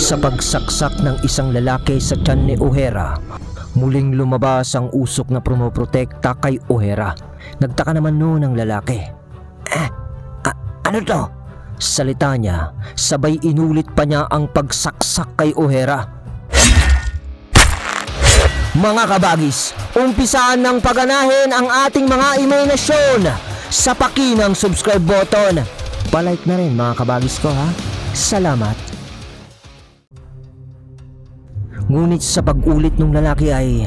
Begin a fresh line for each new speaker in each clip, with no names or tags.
Sa pagsaksak ng isang lalaki sa tiyan ni O'Hara, muling lumabas ang usok na promoprotekta kay O'Hara. Nagtaka naman noon ang lalaki. Eh, a- ano to? Salita niya, sabay inulit pa niya ang pagsaksak kay O'Hara. Mga kabagis, umpisaan ng paganahin ang ating mga imahinasyon sa pakinang subscribe button. Palike na rin mga kabagis ko ha. Salamat. Ngunit sa pag-ulit ng lalaki ay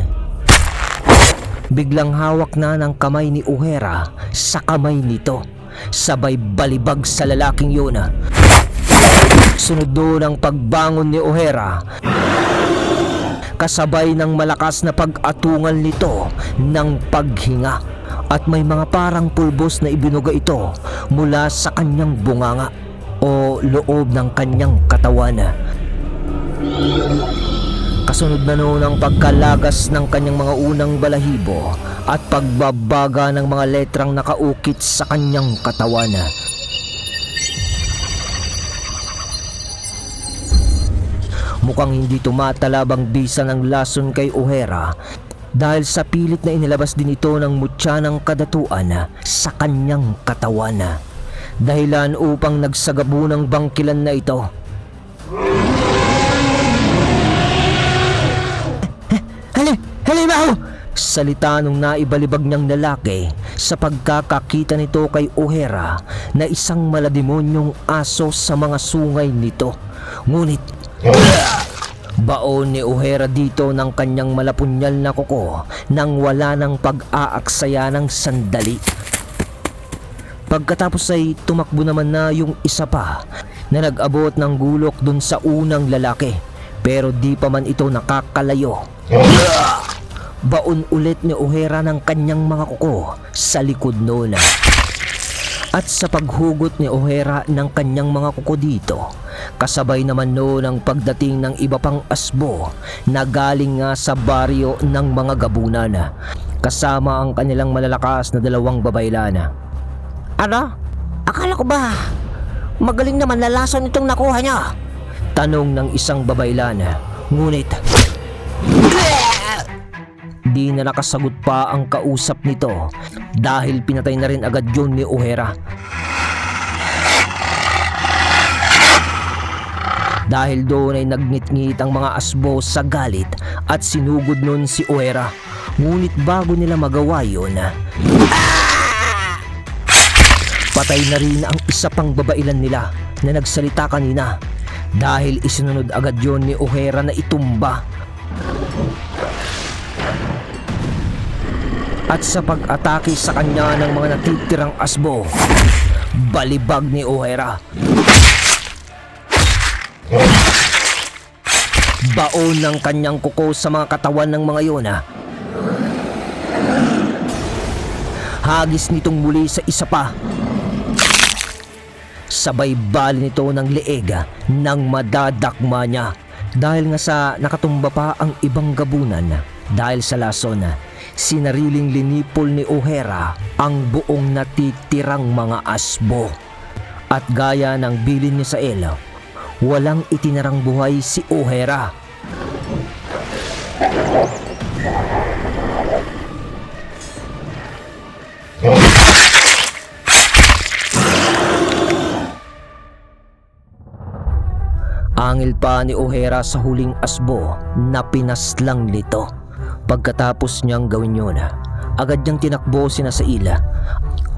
biglang hawak na ng kamay ni Uhera sa kamay nito. Sabay balibag sa lalaking yun. Sunod doon ang pagbangon ni O'Hara kasabay ng malakas na pag-atungal nito ng paghinga at may mga parang pulbos na ibinuga ito mula sa kanyang bunganga o loob ng kanyang katawan. Kasunod na noon ang pagkalagas ng kanyang mga unang balahibo at pagbabaga ng mga letrang nakaukit sa kanyang katawan. Mukhang hindi tumatalabang bisa ng lason kay O'Hara dahil sa pilit na inilabas din ito ng mutya ng kadatuan sa kanyang katawan. Dahilan upang nagsagabo ng bangkilan na ito. Salita nung naibalibag niyang lalaki sa pagkakakita nito kay O'Hara na isang malademonyong aso sa mga sungay nito. Ngunit Baon ni O'Hara dito ng kanyang malapunyal na kuko nang wala ng pag-aaksaya ng sandali. Pagkatapos ay tumakbo naman na yung isa pa na nag-abot ng gulok dun sa unang lalaki pero di pa man ito nakakalayo. Baon ulit ni O'Hara ng kanyang mga kuko sa likod noon. At sa paghugot ni O'Hara ng kanyang mga kuko dito, kasabay naman noon ang pagdating ng iba pang asbo na galing nga sa baryo ng mga gabunan, kasama ang kanilang malalakas na dalawang babaylana. Ano? Akala ko ba magaling naman lalason itong nakuha niya? Tanong ng isang babaylana. Ngunit Di na nakasagot pa ang kausap nito dahil pinatay na rin agad yun ni O'Hara. Dahil doon ay nagnitngit ang mga asbo sa galit at sinugod nun si O'Hara. Ngunit bago nila magawa yun, patay na rin ang isa pang babailan nila na nagsalita kanina dahil isinunod agad yon ni O'Hara na itumba at sa pag-atake sa kanya ng mga natitirang asbo. Balibag ni O'Hara. Baon ng kanyang kuko sa mga katawan ng mga yun. Hagis nitong muli sa isa pa. Sabay bali nito ng leeg nang madadakma niya. Dahil nga sa nakatumba pa ang ibang gabunan dahil sa lason sinariling linipol ni O'Hara ang buong natitirang mga asbo. At gaya ng bilin ni Sael, walang itinarang buhay si O'Hara. Angil pa ni O'Hara sa huling asbo na pinaslang nito. Pagkatapos niyang gawin yun, agad niyang tinakbo sina sa ila.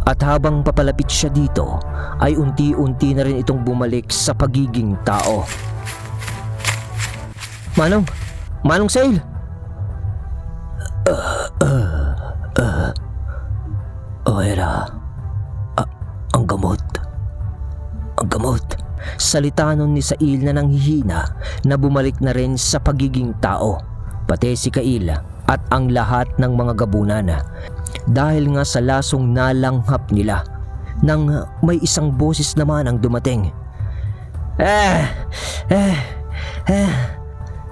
At habang papalapit siya dito, ay unti-unti na rin itong bumalik sa pagiging tao. Manong! Manong Sail! O'Hara, ah, ang gamot. Ang gamot. Salita nun ni Sail na nanghihina na bumalik na rin sa pagiging tao. Pati si Kail at ang lahat ng mga gabunan. Dahil nga sa lasong nalanghap nila nang may isang boses naman ang dumating. Eh, eh, eh,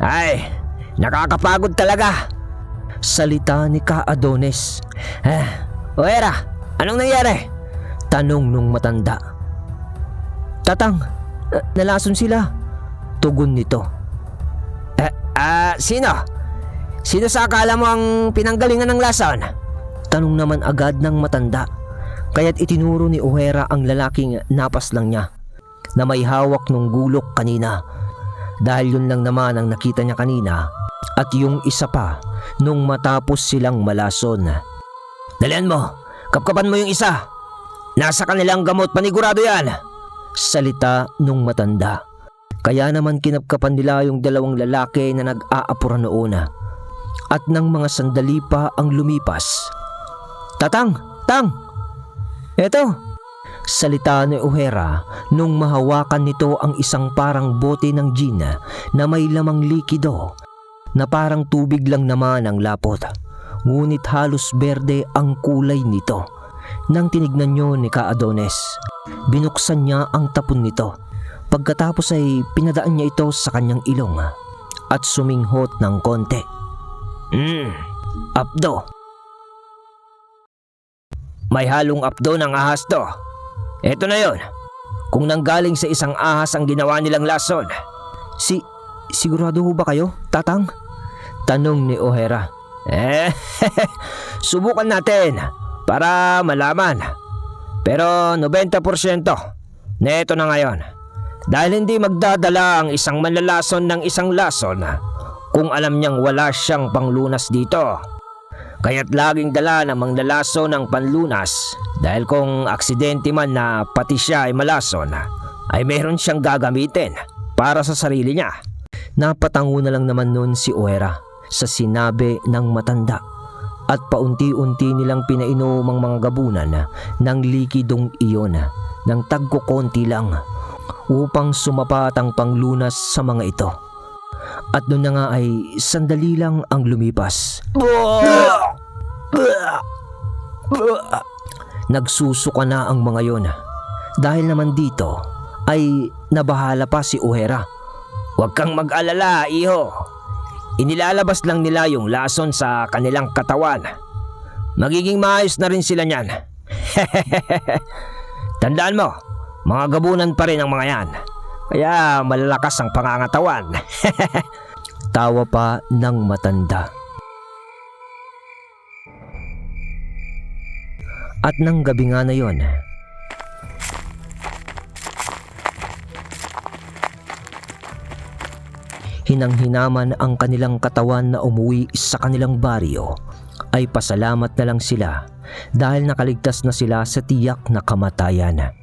ay, nakakapagod talaga. Salita ni Ka Adonis. Eh, Oera, anong nangyari? Tanong nung matanda. Tatang, eh, nalason sila. tugon nito. Eh, ah, sino? Sino sa akala mo ang pinanggalingan ng lason? Tanong naman agad ng matanda. Kaya't itinuro ni O'Hara ang lalaking napas lang niya na may hawak ng gulok kanina. Dahil yun lang naman ang nakita niya kanina at yung isa pa nung matapos silang malason. Dalian mo, kapkapan mo yung isa. Nasa kanilang gamot panigurado yan. Salita nung matanda. Kaya naman kinapkapan nila yung dalawang lalaki na nag-aapura noon. At nang mga sandali pa ang lumipas. Tatang! Tang! Eto! Salita ni O'Hara nung mahawakan nito ang isang parang bote ng gin na may lamang likido na parang tubig lang naman ang lapot. Ngunit halos berde ang kulay nito. Nang tinignan nyo ni Ka Adones, binuksan niya ang tapon nito. Pagkatapos ay pinadaan niya ito sa kanyang ilong at suminghot ng konti. Hmm, apdo. May halong apdo ng ahas to. Eto na yon. Kung nanggaling sa isang ahas ang ginawa nilang lason. Si, sigurado ho ba kayo, tatang? Tanong ni O'Hara. Eh, subukan natin para malaman. Pero 90% neto na ngayon. Dahil hindi magdadala ang isang manlalason ng isang lason kung alam niyang wala siyang panglunas dito. Kaya't laging dala ng manglalason ng panlunas dahil kung aksidente man na pati siya ay malason ay meron siyang gagamitin para sa sarili niya. Napatango na lang naman noon si Oera sa sinabi ng matanda at paunti-unti nilang pinainom ang mga gabunan ng likidong iyon ng tagko konti lang upang sumapat ang panglunas sa mga ito. At noon na nga ay sandali lang ang lumipas. Nagsusuka na ang mga yon. Dahil naman dito ay nabahala pa si O'Hara. Huwag kang mag-alala, iho. Inilalabas lang nila yung lason sa kanilang katawan. Magiging maayos na rin sila niyan. Tandaan mo, mga gabunan pa rin ang mga yan. Kaya malalakas ang pangangatawan. Tawa pa ng matanda. At nang gabi nga na yon, hinang-hinaman ang kanilang katawan na umuwi sa kanilang baryo, ay pasalamat na lang sila dahil nakaligtas na sila sa tiyak na kamatayan.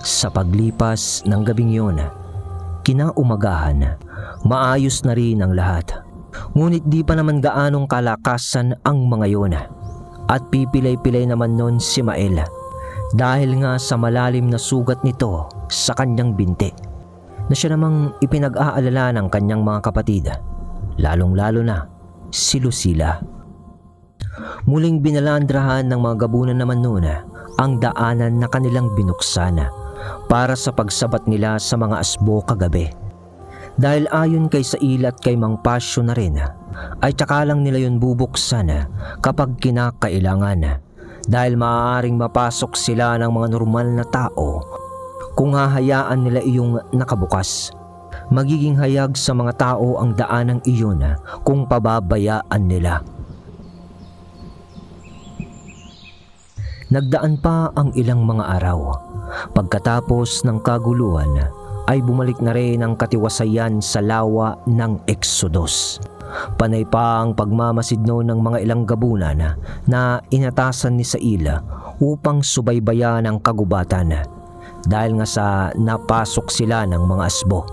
Sa paglipas ng gabing yon, kinaumagahan, maayos na rin ang lahat. Ngunit di pa naman gaanong kalakasan ang mga yon. At pipilay-pilay naman nun si Mael dahil nga sa malalim na sugat nito sa kanyang binti na siya namang ipinag-aalala ng kanyang mga kapatid, lalong-lalo na si Lucila. Muling binalandrahan ng mga gabunan naman noon ang daanan na kanilang binuksan para sa pagsabat nila sa mga asbo kagabi. Dahil ayon kay Sail at kay Mang Pasyo na rin, ay tsaka lang nila yun bubuksan kapag kinakailangan. Dahil maaaring mapasok sila ng mga normal na tao kung hahayaan nila iyong nakabukas. Magiging hayag sa mga tao ang daanang iyon kung pababayaan nila. Nagdaan pa ang ilang mga araw. Pagkatapos ng kaguluhan, ay bumalik na rin ang katiwasayan sa lawa ng Exodus. Panay pa ang pagmamasidno ng mga ilang gabunan na inatasan ni Saila upang subaybayan ang kagubatan dahil nga sa napasok sila ng mga asbo.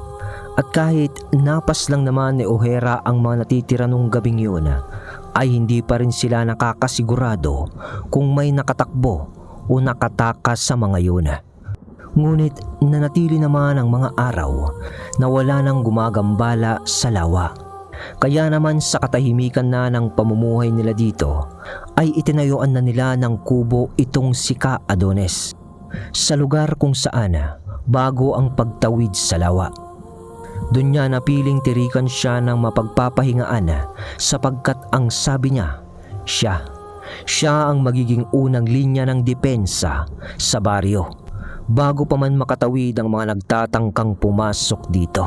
At kahit napas lang naman ni O'Hara ang mga natitira nung gabing yun, ay hindi pa rin sila nakakasigurado kung may nakatakbo o nakatakas sa mga yun. Ngunit nanatili naman ang mga araw na wala nang gumagambala sa lawa. Kaya naman sa katahimikan na ng pamumuhay nila dito ay itinayuan na nila ng kubo itong sika Adones sa lugar kung saan bago ang pagtawid sa lawa. Doon niya napiling tirikan siya ng mapagpapahingaan sapagkat ang sabi niya, siya siya ang magiging unang linya ng depensa sa baryo bago pa man makatawid ang mga nagtatangkang pumasok dito.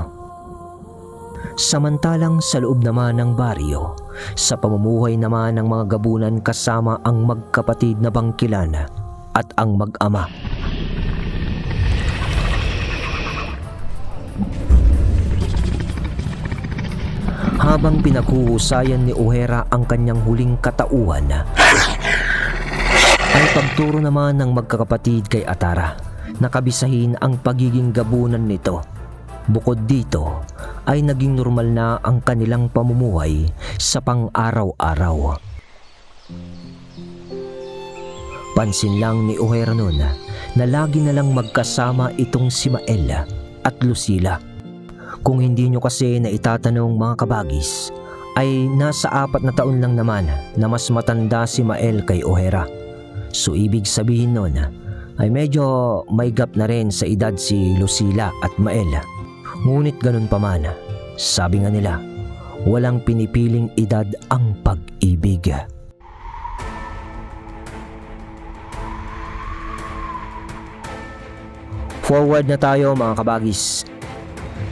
Samantalang sa loob naman ng baryo, sa pamumuhay naman ng mga gabunan kasama ang magkapatid na bangkilan at ang mag-ama. Habang pinaghuhusayan ni O'Hara ang kanyang huling katauhan, ay pagturo naman ng magkakapatid kay Atara na kabisahin ang pagiging gabunan nito. Bukod dito, ay naging normal na ang kanilang pamumuhay sa pang-araw-araw. Pansin lang ni O'Hara noon na lagi na lang magkasama itong si Mael at Lucila. Kung hindi nyo kasi na itatanong mga kabagis, ay nasa apat na taon lang naman na mas matanda si Mael kay O'Hara. So ibig sabihin nun ay medyo may gap na rin sa edad si Lucila at Mael. Ngunit ganun pa man, sabi nga nila, walang pinipiling edad ang pag-ibig. Forward na tayo mga kabagis.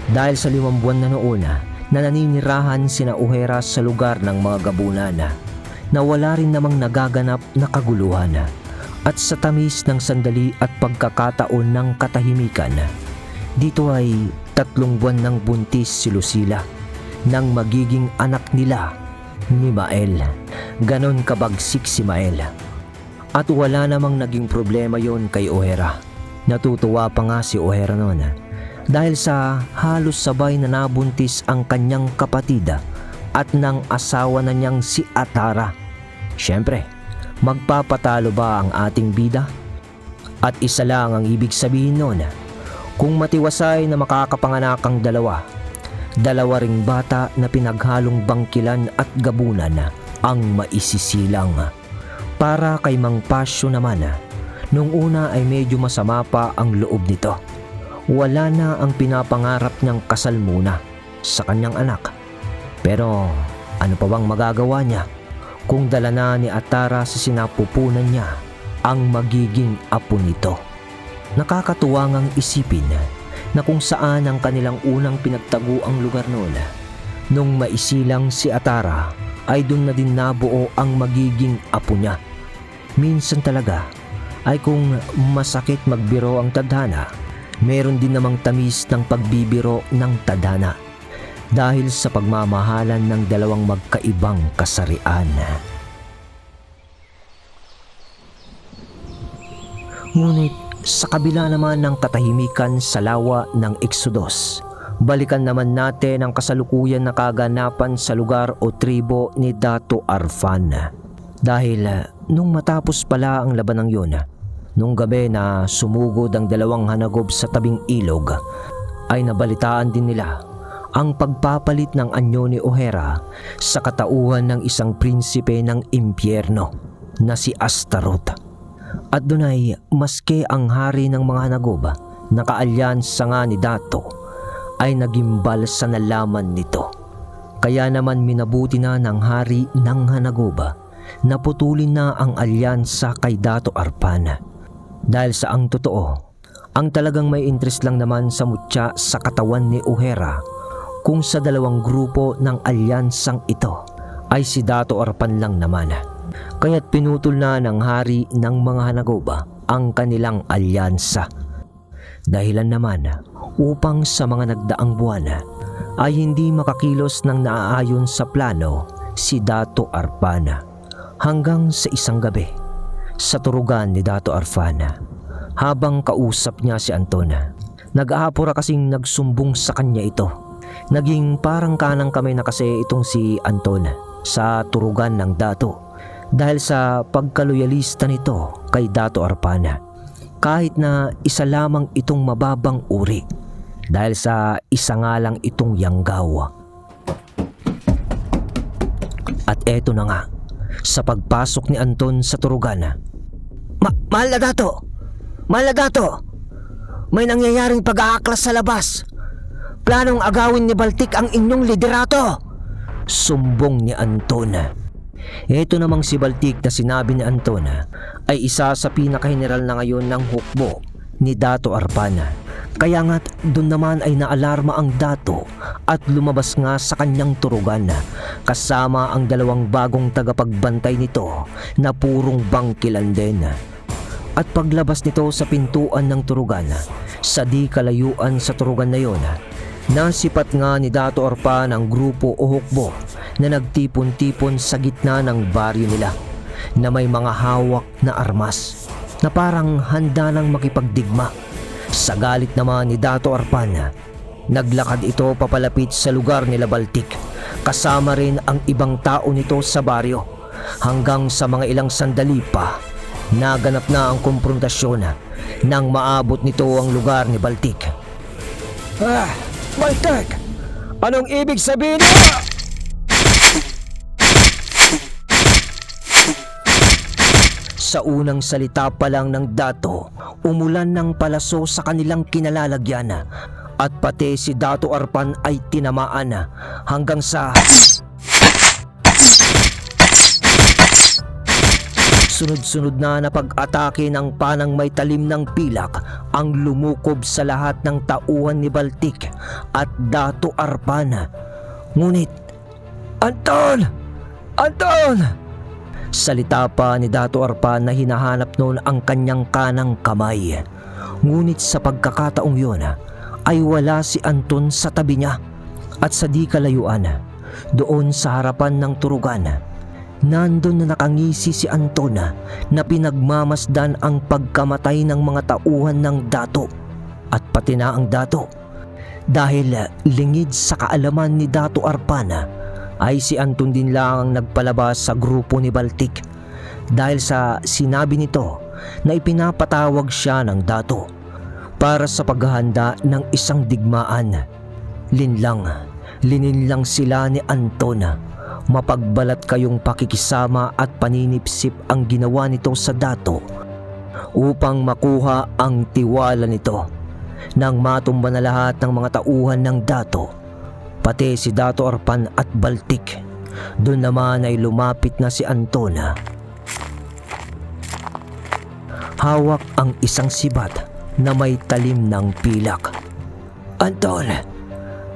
Dahil sa limang buwan na noon na naninirahan sina Uhera sa lugar ng mga gabunan na wala rin namang nagaganap na kaguluhan at sa tamis ng sandali at pagkakataon ng katahimikan. Dito ay tatlong buwan ng buntis si Lucila nang magiging anak nila ni Mael. Ganon kabagsik si Mael. At wala namang naging problema yon kay O'Hara. Natutuwa pa nga si O'Hara noon dahil sa halos sabay na nabuntis ang kanyang kapatid at ng asawa na niyang si Atara. Siyempre, magpapatalo ba ang ating bida? At isa lang ang ibig sabihin noon, kung matiwasay na makakapanganak ang dalawa, dalawa ring bata na pinaghalong bangkilan at gabunan ang maisisilang. Para kay Mang Pasyo naman, nung una ay medyo masama pa ang loob nito wala na ang pinapangarap niyang kasal muna sa kanyang anak. Pero ano pa bang magagawa niya kung dala na ni Atara sa sinapupunan niya ang magiging apo nito? Nakakatuwa ngang isipin na kung saan ang kanilang unang pinagtago ang lugar noon. Nung maisilang si Atara ay doon na din nabuo ang magiging apo niya. Minsan talaga ay kung masakit magbiro ang tadhana, meron din namang tamis ng pagbibiro ng tadhana dahil sa pagmamahalan ng dalawang magkaibang kasarian. Ngunit sa kabila naman ng katahimikan sa lawa ng Exodus, balikan naman natin ang kasalukuyan na kaganapan sa lugar o tribo ni Dato Arfan. Dahil nung matapos pala ang labanang yun, Nung gabi na sumugod ang dalawang hanagob sa tabing ilog, ay nabalitaan din nila ang pagpapalit ng anyo ni O'Hara sa katauhan ng isang prinsipe ng impyerno na si Astaroth. At doon ay maske ang hari ng mga hanagob na kaalyansa nga ni Dato ay nagimbal sa nalaman nito. Kaya naman minabuti na ng hari ng hanagoba na putulin na ang alyansa kay Dato Arpana dahil sa ang totoo, ang talagang may interest lang naman sa mutya sa katawan ni O'Hara kung sa dalawang grupo ng alyansang ito ay si Dato Arpan lang naman. Kaya't pinutol na ng hari ng mga Hanagoba ang kanilang alyansa. Dahilan naman upang sa mga nagdaang buwan ay hindi makakilos ng naaayon sa plano si Dato Arpana hanggang sa isang gabi sa turugan ni Dato Arfana habang kausap niya si Antona. Nag-aapura kasing nagsumbong sa kanya ito. Naging parang kanang kamay na kasi itong si Anton sa turugan ng Dato dahil sa pagkaloyalista nito kay Dato Arpana. Kahit na isa lamang itong mababang uri dahil sa isa nga lang itong yanggaw. At eto na nga, sa pagpasok ni Anton sa turugan, Ma mahal na dato! Mahal na dato! May nangyayaring pag-aaklas sa labas. Planong agawin ni Baltik ang inyong liderato. Sumbong ni Anton. Ito namang si Baltic na sinabi ni Anton ay isa sa pinakahineral na ngayon ng hukbo ni Dato Arpana. Kaya nga't doon naman ay naalarma ang Dato at lumabas nga sa kanyang turugan kasama ang dalawang bagong tagapagbantay nito na purong bangkilan din. At paglabas nito sa pintuan ng turugan, sa di kalayuan sa turugan na yon, nasipat nga ni Dato Arpan ang grupo o hukbo na nagtipon-tipon sa gitna ng baryo nila na may mga hawak na armas na parang handa nang makipagdigma. Sa galit naman ni Dato Arpan, naglakad ito papalapit sa lugar nila Baltic kasama rin ang ibang tao nito sa baryo hanggang sa mga ilang sandali pa naganap na ang komprontasyon nang maabot nito ang lugar ni Baltic. Ah, Baltic! Anong ibig sabihin mo? Sa unang salita pa lang ng dato, umulan ng palaso sa kanilang kinalalagyan at pati si Dato Arpan ay tinamaan hanggang sa Sunod-sunod na na pag-atake ng panang may talim ng pilak ang lumukob sa lahat ng tauhan ni Baltic at Dato Arpana. Ngunit, Anton! Anton! Salita pa ni Dato Arpan na hinahanap noon ang kanyang kanang kamay. Ngunit sa pagkakataong yun ay wala si Anton sa tabi niya at sa di kalayuan doon sa harapan ng turugan Nandun na nakangisi si Antona na pinagmamasdan ang pagkamatay ng mga tauhan ng dato at pati na ang dato. Dahil lingid sa kaalaman ni Dato Arpana ay si Anton din lang ang nagpalabas sa grupo ni Baltic dahil sa sinabi nito na ipinapatawag siya ng dato para sa paghahanda ng isang digmaan. Linlang, lininlang sila ni Antona mapagbalat kayong pakikisama at paninipsip ang ginawa nito sa dato upang makuha ang tiwala nito nang matumba na lahat ng mga tauhan ng dato pati si Dato Arpan at Baltic doon naman ay lumapit na si Antona hawak ang isang sibat na may talim ng pilak Anton!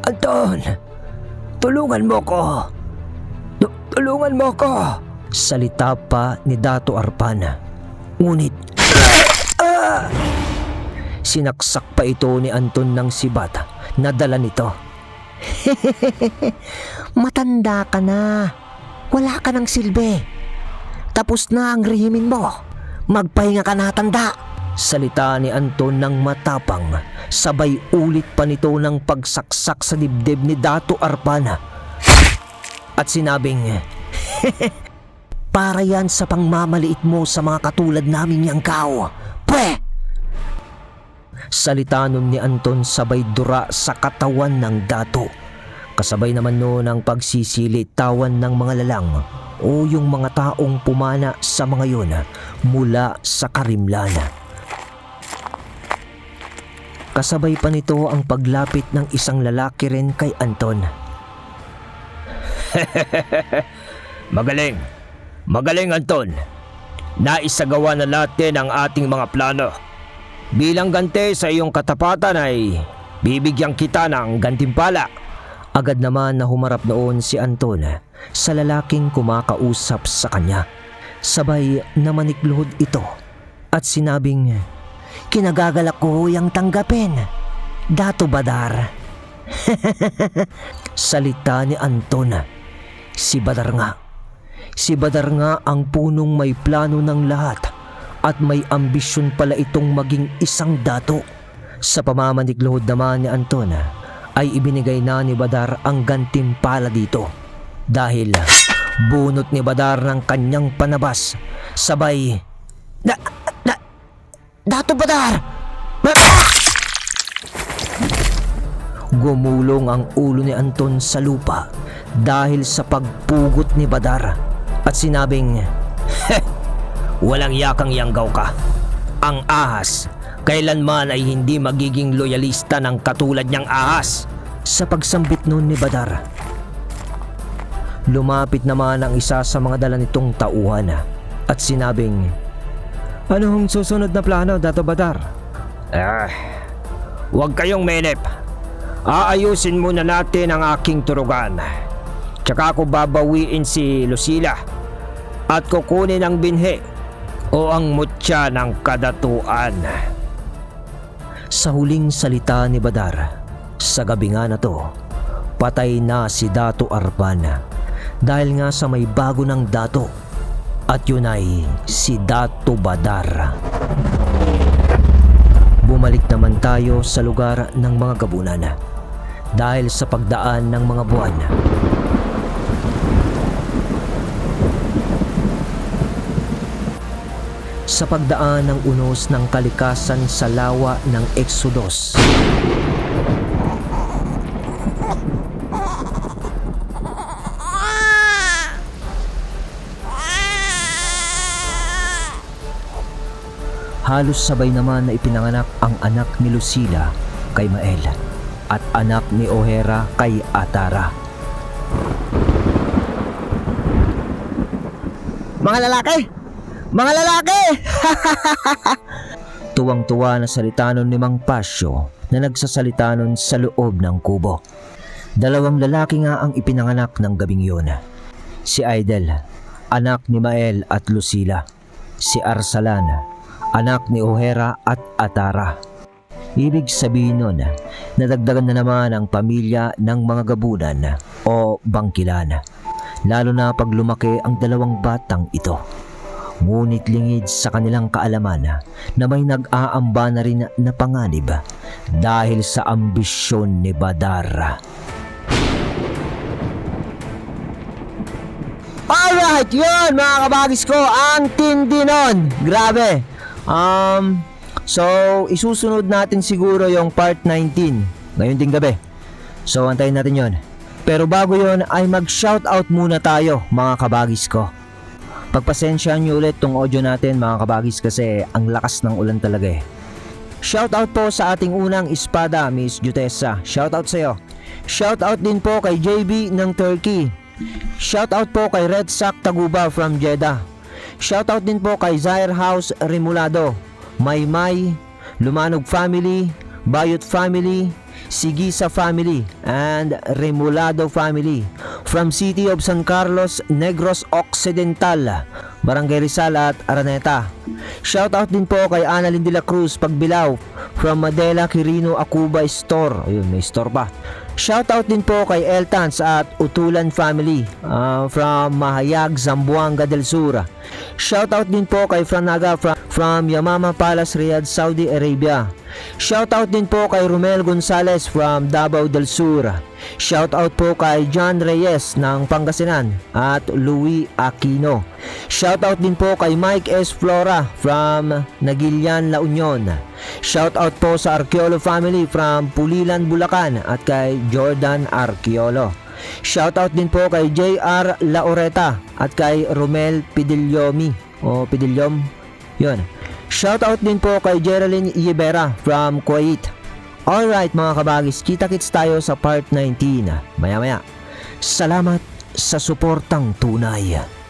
Anton! Tulungan mo ko! Tu- tulungan mo ko! Salita pa ni Dato Arpana. Ngunit! Sinaksak pa ito ni Anton ng sibat na dala nito. Matanda ka na. Wala ka ng silbi. Tapos na ang rehimin mo. Magpahinga ka na tanda. Salita ni Anton ng matapang. Sabay ulit pa nito ng pagsaksak sa dibdib ni Dato Arpana at sinabing, Para yan sa pangmamaliit mo sa mga katulad namin yang kao. Pwe! Salita nun ni Anton sabay dura sa katawan ng dato. Kasabay naman noon ang pagsisilitawan ng mga lalang o yung mga taong pumana sa mga yun mula sa karimlana. Kasabay pa nito ang paglapit ng isang lalaki rin kay Anton.
Magaling. Magaling, Anton. Naisagawa na natin ang ating mga plano. Bilang gante sa iyong katapatan ay bibigyan kita ng gantimpala.
Agad naman na humarap noon si Anton sa lalaking kumakausap sa kanya. Sabay na manikluhod ito at sinabing, Kinagagalak ko yung tanggapin. Dato Badar. Salita ni Anton. Si Badar nga. Si Badar nga ang punong may plano ng lahat at may ambisyon pala itong maging isang dato. Sa pamamanikluhod naman ni Anton ay ibinigay na ni Badar ang gantimpala dito dahil bunot ni Badar ng kanyang panabas sabay na, na, Dato Badar! Gumulong ang ulo ni Anton sa lupa dahil sa pagpugot ni Badar at sinabing,
Walang yakang yanggaw ka. Ang ahas, kailanman ay hindi magiging loyalista ng katulad niyang ahas.
sa pagsambit noon ni Badar. Lumapit naman ang isa sa mga dala nitong tauhan at sinabing, Anong susunod na plano, Dato Badar?
Ah, huwag kayong menep. Aayusin muna natin ang aking turugan. Tsaka ako babawiin si Lucila at kukunin ang binhe o ang mutya ng kadatuan.
Sa huling salita ni Badar, sa gabi nga na to, patay na si Dato Arpan dahil nga sa may bago ng dato at yun ay si Dato Badar. Bumalik naman tayo sa lugar ng mga gabunan dahil sa pagdaan ng mga buwan. Sa pagdaan ng unos ng kalikasan sa lawa ng Exodus. Halos sabay naman na ipinanganak ang anak ni Lucila kay Mael at anak ni Ohera kay Atara.
Mga lalaki! Mga lalaki!
Tuwang-tuwa na salita nun ni Mang Pasyo na nagsasalita nun sa loob ng kubo. Dalawang lalaki nga ang ipinanganak ng gabing yun. Si Aidel, anak ni Mael at Lucila. Si Arsalan, anak ni Ohera at Atara. Ibig sabihin nun, nadagdagan na naman ang pamilya ng mga gabunan o bangkilan. Lalo na pag lumaki ang dalawang batang ito. Ngunit lingid sa kanilang kaalaman na may nag-aamba na rin na panganib dahil sa ambisyon ni Badar.
Alright, yun mga kabagis ko, ang tindi nun. Grabe.
Um, so isusunod natin siguro yung part 19 ngayon ding gabi. So antayin natin yon. Pero bago yon ay mag-shoutout muna tayo mga kabagis ko. Pagpasensyahan nyo ulit tong audio natin mga kabagis kasi ang lakas ng ulan talaga eh. Shoutout po sa ating unang espada, Miss Jutesa. Shoutout sa'yo. Shoutout din po kay JB ng Turkey. Shoutout po kay Red Sack Taguba from Jeddah. Shoutout din po kay Zaire House Remulado, Maymay, Lumanog Family, Bayot Family, Sigisa Family, and Remulado Family from City of San Carlos, Negros Occidental, Barangay Rizal at Araneta. Shoutout din po kay Annalyn de la Cruz Pagbilao from Madela Quirino Acuba Store. Ayun, may store pa. Shoutout din po kay Eltans at Utulan Family ah, from Mahayag, Zamboanga del Sur. Shoutout din po kay Franaga from, from Yamama Palace, Riyadh, Saudi Arabia. Shoutout din po kay Romel Gonzalez from Davao del Sur. Shoutout po kay John Reyes ng Pangasinan at Louis Aquino. Shoutout din po kay Mike S. Flora from Nagilian, La Union. Shoutout po sa Arqueolo family from Pulilan, Bulacan at kay Jordan Arqueolo. Shoutout din po kay JR Laureta at kay Romel Pidilyomi o Pidilyom. Yun. Shoutout din po kay Geraldine Yibera from Kuwait. Alright mga kabagis, kita-kits tayo sa part 19. Maya-maya. Salamat sa suportang tunay.